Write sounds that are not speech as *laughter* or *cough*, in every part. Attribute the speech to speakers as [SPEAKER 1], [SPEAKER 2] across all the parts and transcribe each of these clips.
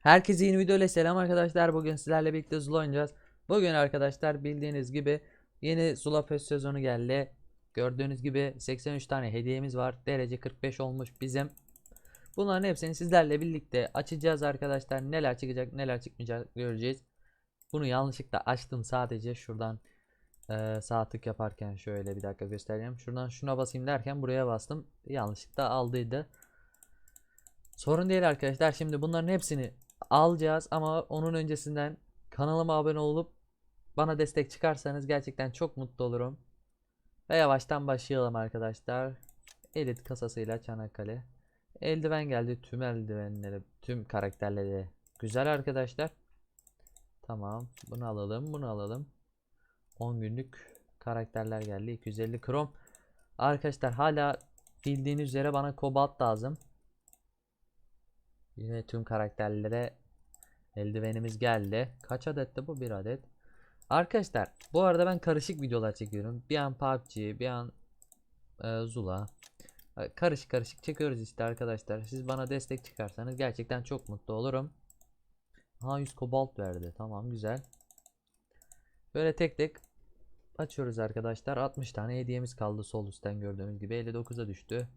[SPEAKER 1] Herkese yeni video ile selam arkadaşlar. Bugün sizlerle birlikte Zula oynayacağız. Bugün arkadaşlar bildiğiniz gibi yeni Zula Fest sezonu geldi. Gördüğünüz gibi 83 tane hediyemiz var. Derece 45 olmuş bizim. Bunların hepsini sizlerle birlikte açacağız arkadaşlar. Neler çıkacak neler çıkmayacak göreceğiz. Bunu yanlışlıkla açtım sadece şuradan eee sağ tık yaparken şöyle bir dakika göstereyim. Şuradan şuna basayım derken buraya bastım. Yanlışlıkla aldıydı. Sorun değil arkadaşlar. Şimdi bunların hepsini alacağız ama onun öncesinden kanalıma abone olup bana destek çıkarsanız gerçekten çok mutlu olurum. Ve yavaştan başlayalım arkadaşlar. Elit kasasıyla Çanakkale. Eldiven geldi. Tüm eldivenleri, tüm karakterleri güzel arkadaşlar. Tamam. Bunu alalım, bunu alalım. 10 günlük karakterler geldi. 250 krom. Arkadaşlar hala bildiğiniz üzere bana kobalt lazım. Yine tüm karakterlere eldivenimiz geldi. Kaç adetti bu? Bir adet. Arkadaşlar bu arada ben karışık videolar çekiyorum. Bir an PUBG, bir an e, Zula. E, Karışık karışık çekiyoruz işte arkadaşlar. Siz bana destek çıkarsanız gerçekten çok mutlu olurum. Ha 100 kobalt verdi. Tamam güzel. Böyle tek tek açıyoruz arkadaşlar. 60 tane hediyemiz kaldı sol üstten gördüğünüz gibi. 59'a düştü.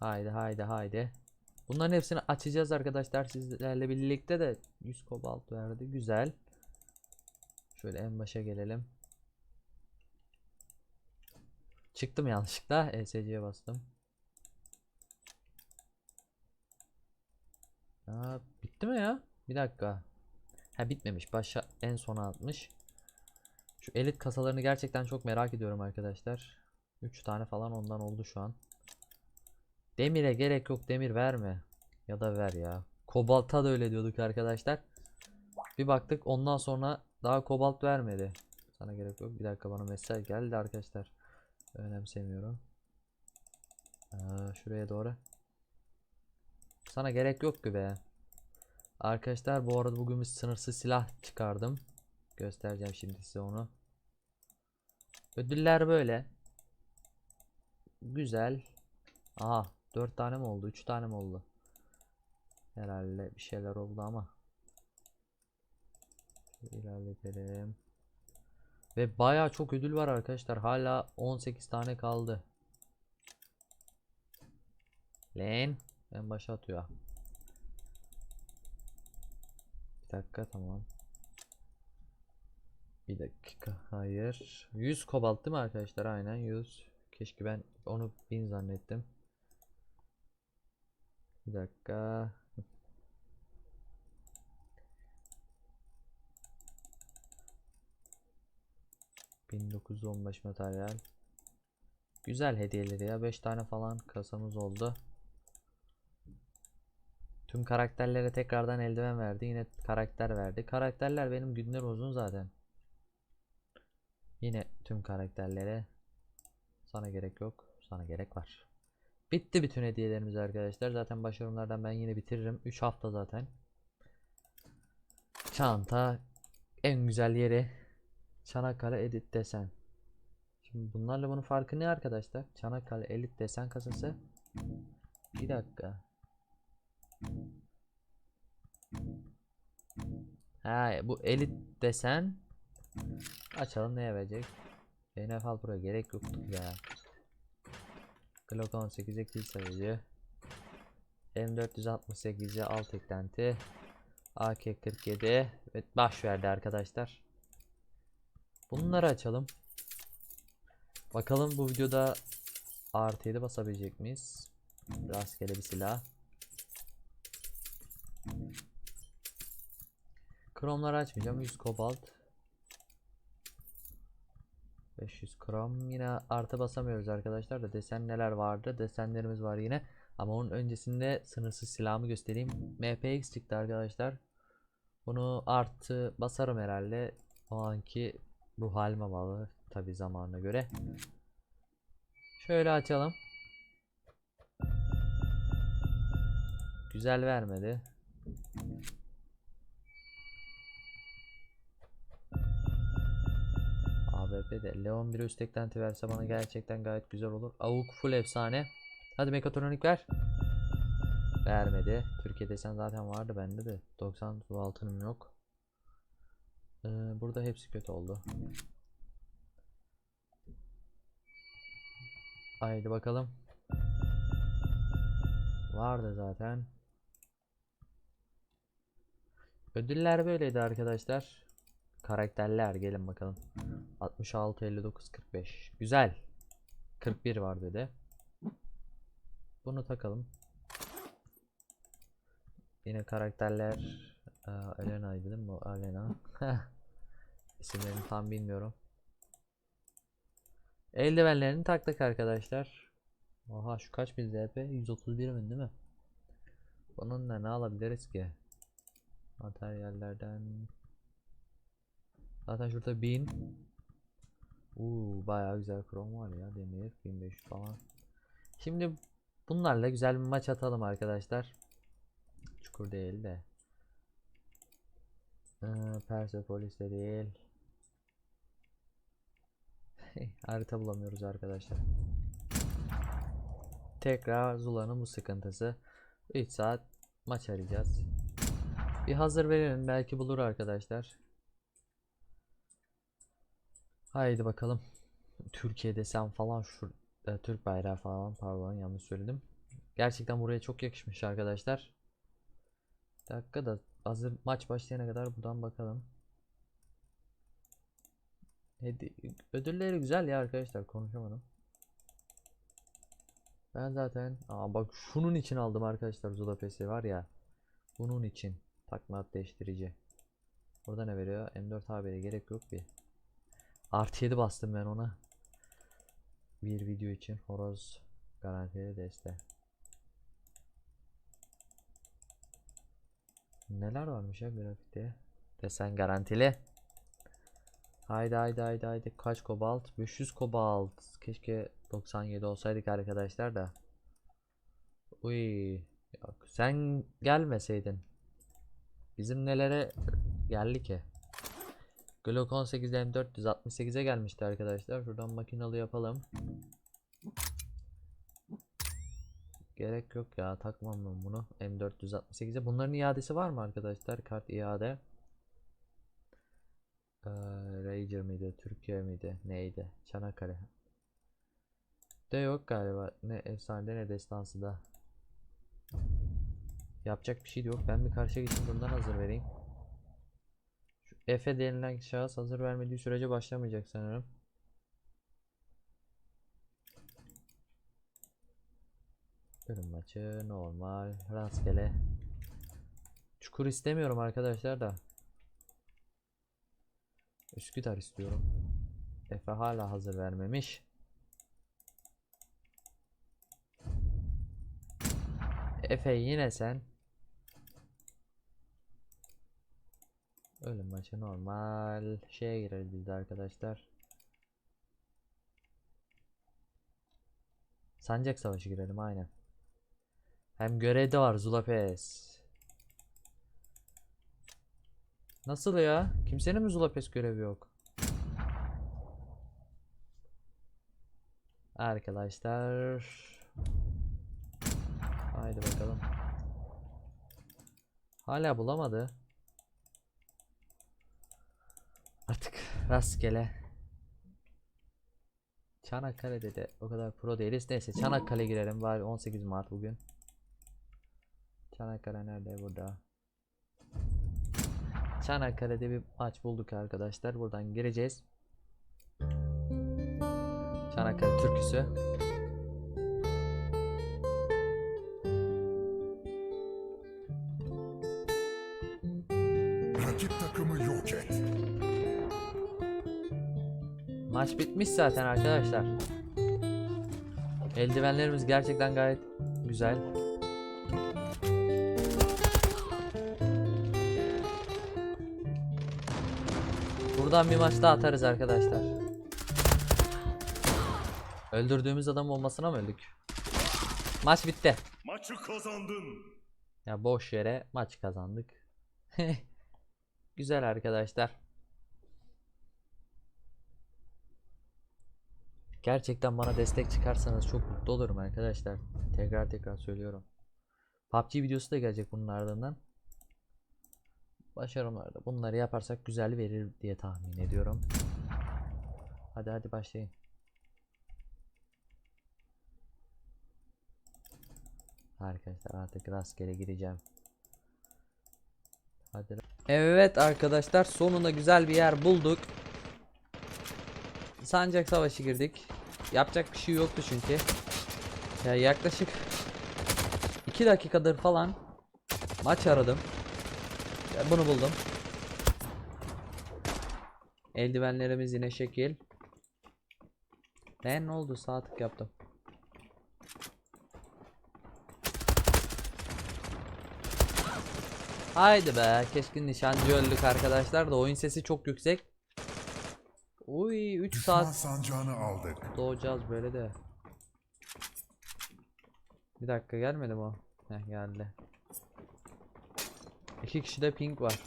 [SPEAKER 1] Haydi haydi haydi. Bunların hepsini açacağız arkadaşlar sizlerle birlikte de 100 kobalt verdi. Güzel. Şöyle en başa gelelim. Çıktım yanlışlıkla. ESC'ye bastım. Aa, bitti mi ya? Bir dakika. Ha bitmemiş. Başa en sona atmış. Şu elit kasalarını gerçekten çok merak ediyorum arkadaşlar. 3 tane falan ondan oldu şu an. Demire gerek yok demir verme. Ya da ver ya. Kobalta da öyle diyorduk arkadaşlar. Bir baktık ondan sonra daha kobalt vermedi. Sana gerek yok. Bir dakika bana mesaj geldi arkadaşlar. Önemsemiyorum. Aa, şuraya doğru. Sana gerek yok ki be. Arkadaşlar bu arada bugün bir sınırsız silah çıkardım. Göstereceğim şimdi size onu. Ödüller böyle. Güzel. Aha 4 tane mi oldu? 3 tane mi oldu? Herhalde bir şeyler oldu ama. Şöyle. Ve baya çok ödül var arkadaşlar. Hala 18 tane kaldı. Len. En başa atıyor. Bir dakika tamam. Bir dakika. Hayır. 100 kobalt değil mi arkadaşlar? Aynen 100. Keşke ben onu 1000 zannettim. Bir dakika. ...1915 materyal. Güzel hediyeleri ya. 5 tane falan kasamız oldu. Tüm karakterlere tekrardan eldiven verdi. Yine karakter verdi. Karakterler benim günler uzun zaten. Yine tüm karakterlere sana gerek yok. Sana gerek var. Bitti bütün hediyelerimiz arkadaşlar. Zaten başarımlardan ben yine bitiririm. 3 hafta zaten. Çanta en güzel yeri Çanakkale Edit desen. Şimdi bunlarla bunun farkı ne arkadaşlar? Çanakkale Elit desen kasası. Bir dakika. Ha bu elit desen açalım neye verecek? NFL Pro gerek yoktu ya. Glock 18'e kill sayıcı. M468'e alt eklenti. AK-47 ve baş verdi arkadaşlar. Bunları açalım. Bakalım bu videoda artı 7 basabilecek miyiz? Rastgele bir silah. Kromları açmayacağım. 100 kobalt. 500 krom. Yine artı basamıyoruz arkadaşlar da desen neler vardı? Desenlerimiz var yine. Ama onun öncesinde sınırsız silahımı göstereyim. MPX çıktı arkadaşlar. Bunu artı basarım herhalde. O anki ruh halime bağlı. Tabi zamanına göre. Şöyle açalım. Güzel vermedi. AWP de Leon 1'e üst eklenti verse bana gerçekten gayet güzel olur. Avuk full efsane. Hadi mekatronik ver. Vermedi. Türkiye desen zaten vardı bende de. 90 su altınım yok. Ee, burada hepsi kötü oldu. Haydi bakalım. Vardı zaten. Ödüller böyleydi arkadaşlar. Karakterler gelin bakalım. 66 59 45. Güzel. 41 var dedi. Bunu takalım. Yine karakterler Aa, Elena'ydı değil mi? Elena. *laughs* İsimlerini tam bilmiyorum. Eldivenlerini taktık arkadaşlar. Oha şu kaç bin ZP? 131 bin değil mi? Bununla ne alabiliriz ki? Materyallerden Zaten şurada 1000 Uuu bayağı güzel krom var ya demir 1500 falan. Şimdi bunlarla güzel bir maç atalım arkadaşlar. Çukur değil de. Ee, Persepolis de değil. *laughs* Harita bulamıyoruz arkadaşlar. Tekrar Zula'nın bu sıkıntısı. 3 saat maç arayacağız. Bir hazır verelim belki bulur arkadaşlar. Haydi bakalım. Türkiye desem falan şu e, Türk bayrağı falan pardon yanlış söyledim. Gerçekten buraya çok yakışmış arkadaşlar. Bir dakika da hazır maç başlayana kadar buradan bakalım. Hedi ödülleri güzel ya arkadaşlar konuşamadım. Ben zaten aa bak şunun için aldım arkadaşlar Zula Pes'i var ya. Bunun için takma ad değiştirici. Burada ne veriyor? M4 AB'ye gerek yok bir. Artı 7 bastım ben ona. Bir video için horoz garantili deste. Neler varmış ya grafikte? Desen garantili. Haydi haydi haydi haydi kaç kobalt? 500 kobalt. Keşke 97 olsaydık arkadaşlar da. Uy. Yok, sen gelmeseydin. Bizim nelere geldi ki? Glock 18 M468'e gelmişti arkadaşlar. Şuradan makinalı yapalım. Gerek yok ya takmam ben bunu M468'e. Bunların iadesi var mı arkadaşlar? Kart iade. Ee, Rager miydi? Türkiye miydi? Neydi? Çanakkale. De yok galiba. Ne efsane ne destansı da. Yapacak bir şey de yok. Ben bir karşıya geçeyim buradan hazır vereyim. Efe denilen şahıs hazır vermediği sürece başlamayacak sanırım. Bölüm maçı normal rastgele. Çukur istemiyorum arkadaşlar da. Üsküdar istiyorum. Efe hala hazır vermemiş. Efe yine sen. Ölüm maçı normal. Şeye gireriz biz de arkadaşlar. Sancak savaşı girelim aynen. Hem görevde var Zula Pes. Nasıl ya? Kimsenin mi Zula Pes görevi yok? Arkadaşlar. Haydi bakalım. Hala bulamadı. Artık rastgele. Çanakkale'de de o kadar pro değiliz. Neyse Çanakkale girelim bari 18 Mart bugün. Çanakkale nerede burada? Çanakkale'de bir maç bulduk arkadaşlar. Buradan gireceğiz. Çanakkale türküsü. Maç bitmiş zaten arkadaşlar. Eldivenlerimiz gerçekten gayet güzel. Buradan bir maç daha atarız arkadaşlar. Öldürdüğümüz adam olmasına mı öldük? Maç bitti.
[SPEAKER 2] Maçı kazandın.
[SPEAKER 1] Ya boş yere maç kazandık. *laughs* Güzel arkadaşlar. Gerçekten bana destek çıkarsanız çok mutlu olurum arkadaşlar. Tekrar tekrar söylüyorum. PUBG videosu da gelecek bunun ardından. Başarımlarda bunları yaparsak güzel verir diye tahmin ediyorum. Hadi hadi başlayın. Arkadaşlar artık rastgele gireceğim. Hadi. Evet arkadaşlar sonunda güzel bir yer bulduk. Sancak savaşı girdik. Yapacak bir şey yoktu çünkü. Ya yaklaşık 2 dakikadır falan maç aradım. Ya bunu buldum. Eldivenlerimiz yine şekil. Ne ne oldu sağ tık yaptım. Haydi be keskin nişancı öldük arkadaşlar da oyun sesi çok yüksek. Uy 3
[SPEAKER 2] Düşman
[SPEAKER 1] saat
[SPEAKER 2] sancağını aldık.
[SPEAKER 1] doğacağız böyle de. Bir dakika gelmedi mi o? Heh geldi. İki kişide ping var.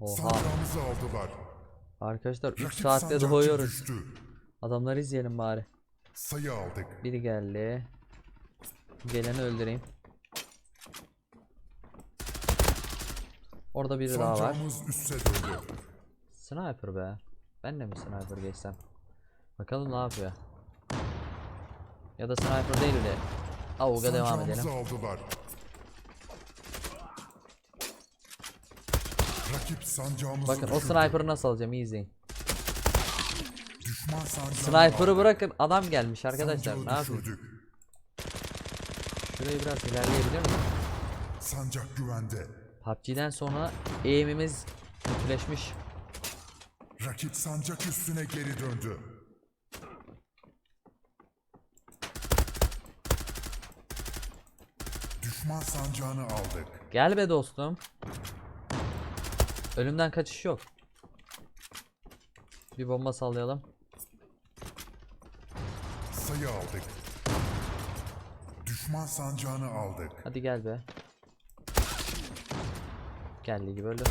[SPEAKER 1] Oha.
[SPEAKER 2] Sancağımızı aldılar.
[SPEAKER 1] Arkadaşlar 3
[SPEAKER 2] Rakip
[SPEAKER 1] saatte
[SPEAKER 2] sancakçı
[SPEAKER 1] doğuyoruz.
[SPEAKER 2] düştü.
[SPEAKER 1] Adamları izleyelim bari.
[SPEAKER 2] Sayı aldık.
[SPEAKER 1] Biri geldi. Geleni öldüreyim. Orada biri daha var. Sniper be. Ben de mi sniper geçsem? Bakalım ne yapıyor. Ya da sniper değil de. Avuga devam edelim.
[SPEAKER 2] aldılar. Rakip sancağımızı
[SPEAKER 1] Bakın o
[SPEAKER 2] düşürdü.
[SPEAKER 1] sniper'ı nasıl alacağım izleyin. Sniper'ı bırakın adam gelmiş arkadaşlar
[SPEAKER 2] Sancağı
[SPEAKER 1] ne yapayım? Şurayı biraz ilerleyebilir miyim?
[SPEAKER 2] Sancak güvende.
[SPEAKER 1] PUBG'den sonra aim'imiz kötüleşmiş.
[SPEAKER 2] Rakip sancak üstüne geri döndü. Düşman sancağını aldık.
[SPEAKER 1] Gel be dostum. Ölümden kaçış yok. Bir bomba sallayalım.
[SPEAKER 2] Sayı aldık. Düşman sancağını aldık.
[SPEAKER 1] Hadi gel be. Geldi gibi öldü.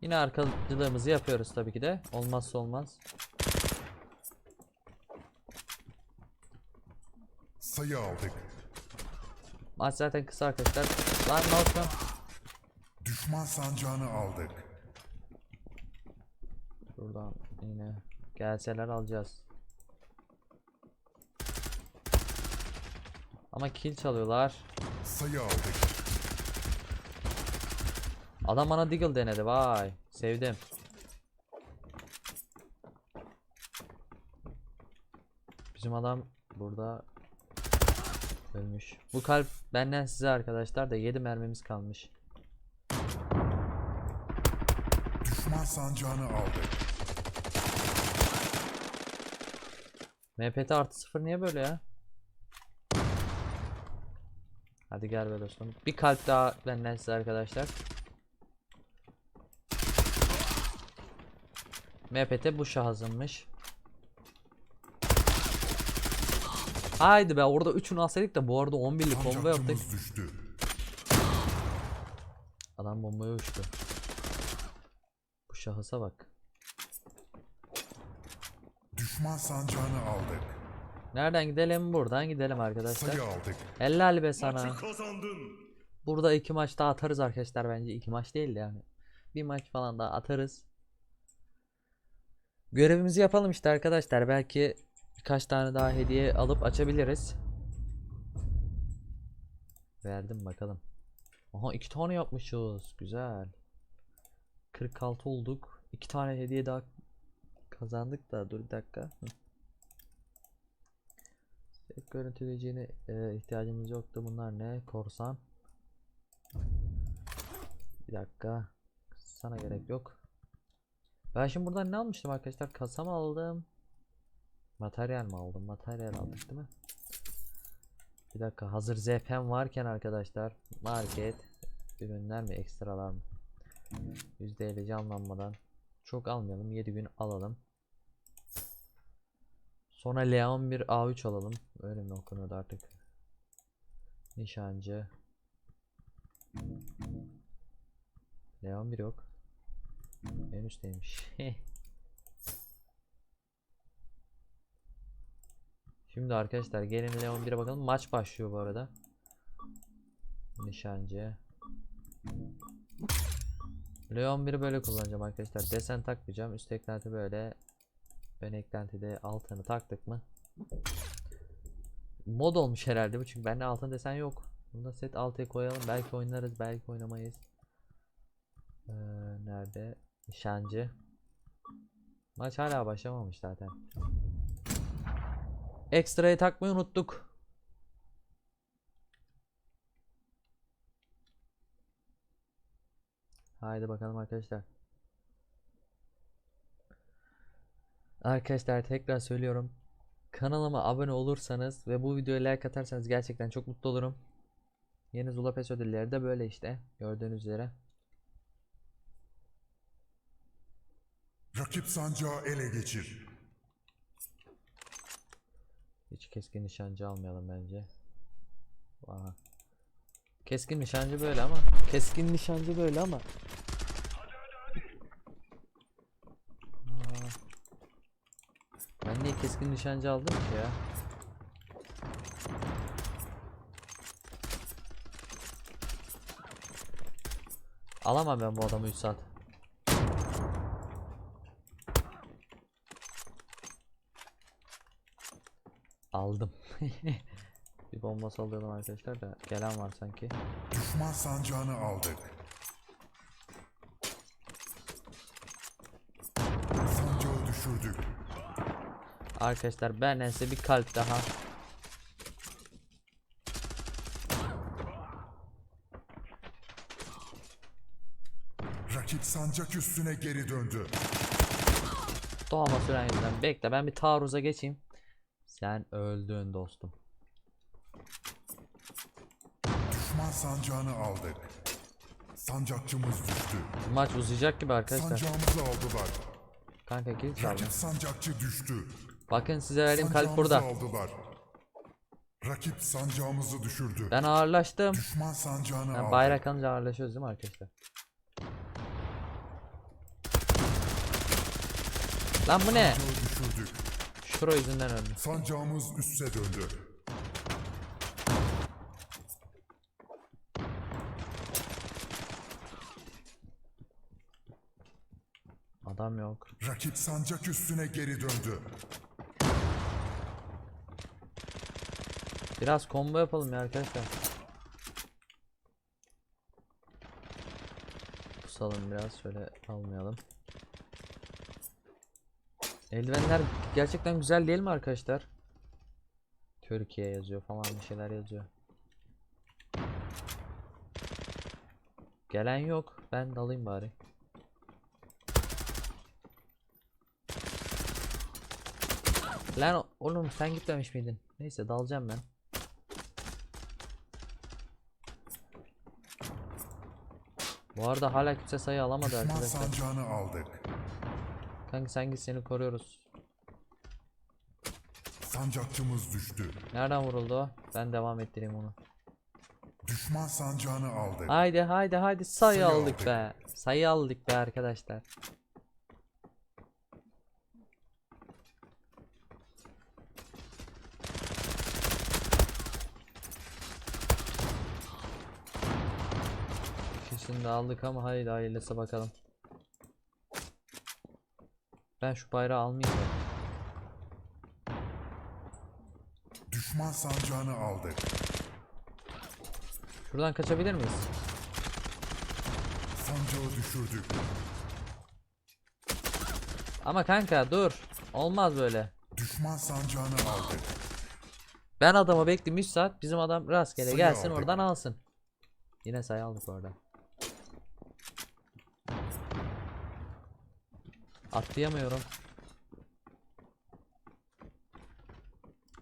[SPEAKER 1] Yine arkalıcılığımızı yapıyoruz tabii ki de. Olmazsa olmaz.
[SPEAKER 2] Sayı aldık.
[SPEAKER 1] Maç zaten kısa arkadaşlar. Lan ne olsun?
[SPEAKER 2] Düşman sancağını aldık.
[SPEAKER 1] Buradan yine gelseler alacağız. Ama kill çalıyorlar.
[SPEAKER 2] Sayı aldık.
[SPEAKER 1] Adam bana Deagle denedi vay. Sevdim. Bizim adam burada ölmüş. Bu kalp benden size arkadaşlar da 7 mermimiz kalmış.
[SPEAKER 2] Düşman sancağını aldık.
[SPEAKER 1] MPT artı 0 niye böyle ya? Hadi gel be dostum. Bir kalp daha benden size arkadaşlar. MPT bu şahzınmış. Haydi be orada 3'ünü alsaydık da bu arada 11'lik combo yaptık.
[SPEAKER 2] Düştü.
[SPEAKER 1] Adam bombaya uçtu. Bu şahısa bak.
[SPEAKER 2] Düşman sancağını aldık.
[SPEAKER 1] Nereden gidelim? Buradan gidelim arkadaşlar. Helal be sana. Burada iki maç daha atarız arkadaşlar bence. iki maç değil de yani. Bir maç falan daha atarız. Görevimizi yapalım işte arkadaşlar. Belki birkaç tane daha hediye alıp açabiliriz. Verdim bakalım. Aha iki tane yapmışız. Güzel. 46 olduk. İki tane hediye daha kazandık da dur bir dakika. Hı. Tek görüntüleyeceğine e, ihtiyacımız yoktu. Bunlar ne? Korsan. Bir dakika. Sana gerek yok. Ben şimdi buradan ne almıştım arkadaşlar? Kasa mı aldım? Materyal mi aldım? Materyal aldık değil mi? Bir dakika. Hazır ZP'm varken arkadaşlar. Market. Ürünler mi? Ekstralar mı? %50 canlanmadan. Çok almayalım. 7 gün alalım. Sonra Leon 1 A3 alalım. Öyle mi okunuyordu artık? Nişancı. Leon bir yok. En üstteymiş. *laughs* Şimdi arkadaşlar gelin Leon 1'e bakalım. Maç başlıyor bu arada. Nişancı. Leon 1'i böyle kullanacağım arkadaşlar. Desen takmayacağım. Üst böyle. Ön eklentide altını taktık mı? Mod olmuş herhalde bu çünkü bende altın desen yok. Bunda set 6'ya koyalım. Belki oynarız, belki oynamayız. Ee, nerede? Nişancı. Maç hala başlamamış zaten. Ekstrayı takmayı unuttuk. Haydi bakalım arkadaşlar. Arkadaşlar tekrar söylüyorum. Kanalıma abone olursanız ve bu videoya like atarsanız gerçekten çok mutlu olurum. Yeni Zula Pes ödülleri de böyle işte. Gördüğünüz üzere.
[SPEAKER 2] Rakip sancağı ele geçir.
[SPEAKER 1] Hiç keskin nişancı almayalım bence. Vay. Keskin nişancı böyle ama. Keskin nişancı böyle ama. Ben niye keskin nişancı aldım ki ya? Alamam ben bu adamı 3 saat. Aldım. *laughs* Bir bomba sallayalım arkadaşlar da gelen var sanki.
[SPEAKER 2] Düşman sancağını aldık. Sancağı düşürdük.
[SPEAKER 1] Arkadaşlar benden size bir kalp daha.
[SPEAKER 2] Rakip sancak üstüne geri döndü.
[SPEAKER 1] Doğama süren yüzünden. Bekle ben bir taarruza geçeyim. Sen öldün dostum.
[SPEAKER 2] Düşman sancağını aldık. Sancakçımız düştü.
[SPEAKER 1] Maç uzayacak gibi arkadaşlar.
[SPEAKER 2] Sancağımızı aldılar.
[SPEAKER 1] Kanka çaldı.
[SPEAKER 2] Rakip sancakçı düştü.
[SPEAKER 1] Bakın size verdiğim kalp
[SPEAKER 2] Sancağımızı
[SPEAKER 1] burada.
[SPEAKER 2] aldılar. Rakip sancağımızı düşürdü.
[SPEAKER 1] Ben ağırlaştım.
[SPEAKER 2] Düşman sancağını aldık.
[SPEAKER 1] bayrak alınca ağırlaşıyoruz değil mi arkadaşlar? Lan bu ne?
[SPEAKER 2] Sancağı düşürdük.
[SPEAKER 1] Yüzünden öldüm.
[SPEAKER 2] Sancağımız üsse döndü.
[SPEAKER 1] Adam yok.
[SPEAKER 2] Rakip sancak üstüne geri döndü.
[SPEAKER 1] Biraz combo yapalım ya arkadaşlar. Kusalım biraz şöyle almayalım. Eldivenler gerçekten güzel değil mi arkadaşlar? Türkiye yazıyor falan bir şeyler yazıyor. Gelen yok. Ben dalayım bari. Lan oğlum sen gitmemiş miydin? Neyse dalacağım ben. Bu arada hala kimse sayı alamadı
[SPEAKER 2] Düşman
[SPEAKER 1] arkadaşlar.
[SPEAKER 2] sancağını aldık.
[SPEAKER 1] Kanka sen git seni koruyoruz.
[SPEAKER 2] Sancakçımız düştü.
[SPEAKER 1] Nereden vuruldu o? Ben devam ettireyim onu.
[SPEAKER 2] Düşman sancağını aldık.
[SPEAKER 1] Haydi haydi haydi sayı
[SPEAKER 2] Sayı
[SPEAKER 1] aldık
[SPEAKER 2] aldık.
[SPEAKER 1] be. Sayı aldık be arkadaşlar. De aldık ama haydi hayırlısı bakalım. Ben şu bayrağı almayayım da.
[SPEAKER 2] Düşman sancağını aldık.
[SPEAKER 1] Şuradan kaçabilir miyiz?
[SPEAKER 2] Sancağı düşürdük.
[SPEAKER 1] Ama kanka dur. Olmaz böyle.
[SPEAKER 2] Düşman sancağını aldık.
[SPEAKER 1] Ben adamı bekleyeyim 3 saat. Bizim adam rastgele
[SPEAKER 2] Sayı
[SPEAKER 1] gelsin
[SPEAKER 2] aldık.
[SPEAKER 1] oradan alsın. Yine sayı aldık orada. Atlayamıyorum.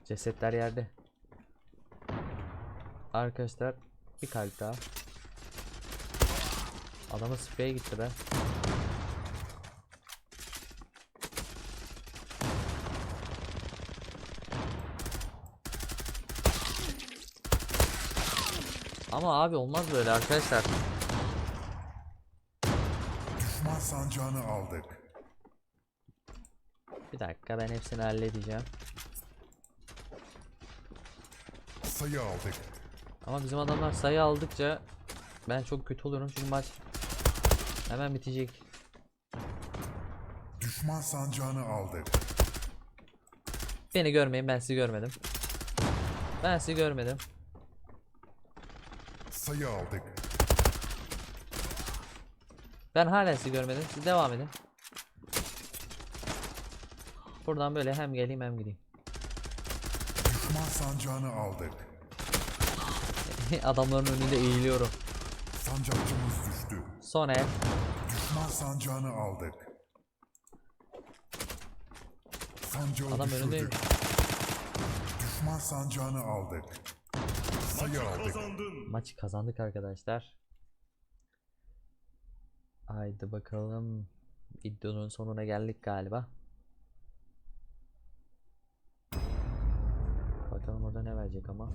[SPEAKER 1] Cesetler yerde. Arkadaşlar bir kalp daha. Adamın spreye gitti be. Ama abi olmaz böyle arkadaşlar.
[SPEAKER 2] Düşman sancağını aldık.
[SPEAKER 1] Bir dakika ben hepsini halledeceğim.
[SPEAKER 2] Sayı aldık.
[SPEAKER 1] Ama bizim adamlar sayı aldıkça ben çok kötü oluyorum çünkü maç hemen bitecek.
[SPEAKER 2] Düşman sancağını aldık.
[SPEAKER 1] Beni görmeyin ben sizi görmedim. Ben sizi görmedim.
[SPEAKER 2] Sayı aldık.
[SPEAKER 1] Ben hala sizi görmedim. Siz devam edin. Buradan böyle hem geleyim hem gideyim.
[SPEAKER 2] Düşman sancağını aldık. *laughs*
[SPEAKER 1] Adamların önünde eğiliyorum.
[SPEAKER 2] Sancakçımız düştü.
[SPEAKER 1] Son el.
[SPEAKER 2] Düşman sancağını aldık. Sancağı
[SPEAKER 1] Adam
[SPEAKER 2] düşürdük.
[SPEAKER 1] önündeymiş.
[SPEAKER 2] Düşman sancağını aldık. Sayı aldık.
[SPEAKER 1] Maçı kazandık arkadaşlar. Haydi bakalım. Videonun sonuna geldik galiba. Orada ne verecek ama.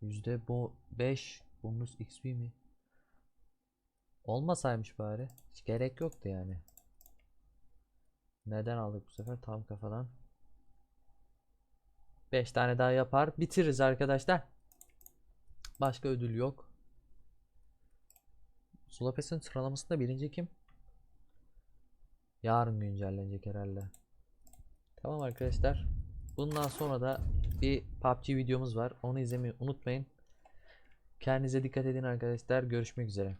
[SPEAKER 1] Yüzde bu 5 bonus XP mi? Olmasaymış bari. Hiç gerek yoktu yani. Neden aldık bu sefer? Tam kafadan. 5 tane daha yapar. Bitiririz arkadaşlar. Başka ödül yok. Sulapes'in sıralamasında birinci kim? Yarın güncellenecek herhalde. Tamam arkadaşlar. Bundan sonra da bir PUBG videomuz var. Onu izlemeyi unutmayın. Kendinize dikkat edin arkadaşlar. Görüşmek üzere.